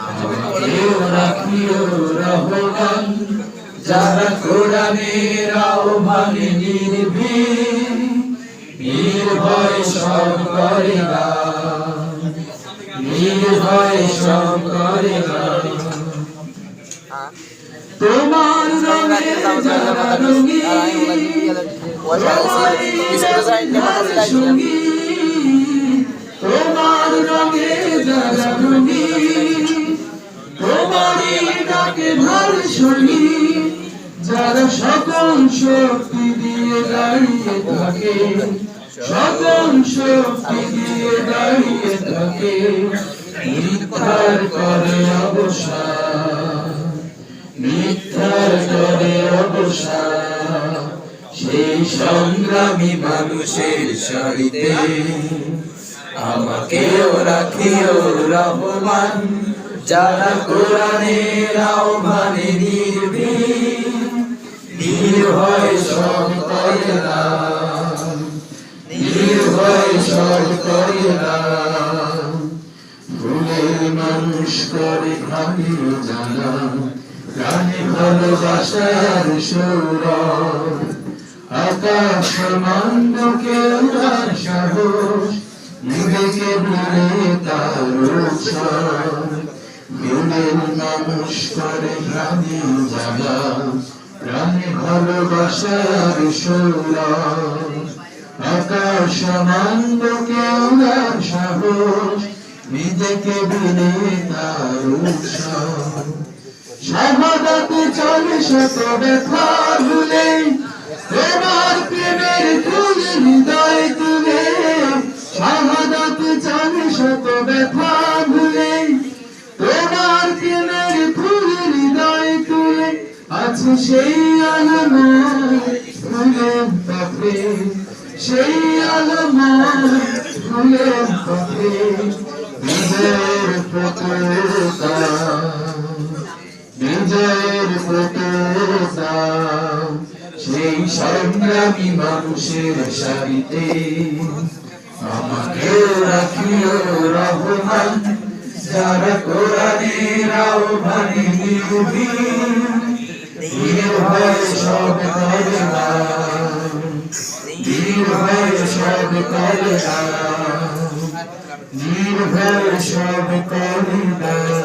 আমাকেও রাখিও রহমান যারা কোরআনের আহ্বানে নির্ভীক নির্ভয় সব করে না নির্ভয় সব করে না তোমার রঙে যারা রঙিন তোমার রঙে যারা রঙিন তোমারই ডাকে ভার যারা সকল শক্তি দিয়ে দাঁড়িয়ে থাকে, সকল শক্তি দিয়ে দাঁড়িয়ে থাকে মিথ্যার করে অবসান মিথ্যার করে অবসান সেই সংগ্রামী মানুষের সারিতে রাখিও রহমান, যারা কোরআনের আহ্বানে নির্ভীক নির্ভয় সব করে না নির্ভয় সব করে না ভুলের মানুষ করে ভাবিও জানা প্রাণে ভালোবাসার সৌরভ আকাশ মান্ডকে উড়ার সাহস নিজেকে ভুলে তার ভুলের মানুষ করে প্রাণে জানা প্রাণে ভালোবাসার সৌরভ আকাশ মান্ডকে উড়ার সাহস নিজেকে ভুলে তার উৎসব শাহাদাত চলে শত ব্যথা ভুলে তোমার প্রেমের ফুল হৃদয় আছে সেই আলমার সেই আলমার সেই সংগ্রামী মানুষের সারিতে আমাকে রাখিও রহমান, যারা কোরআনের আহ্বানে দিনের ভয়ে সব করে না দিন ভয়ে সব করে না দিন ভয়ে সব করে না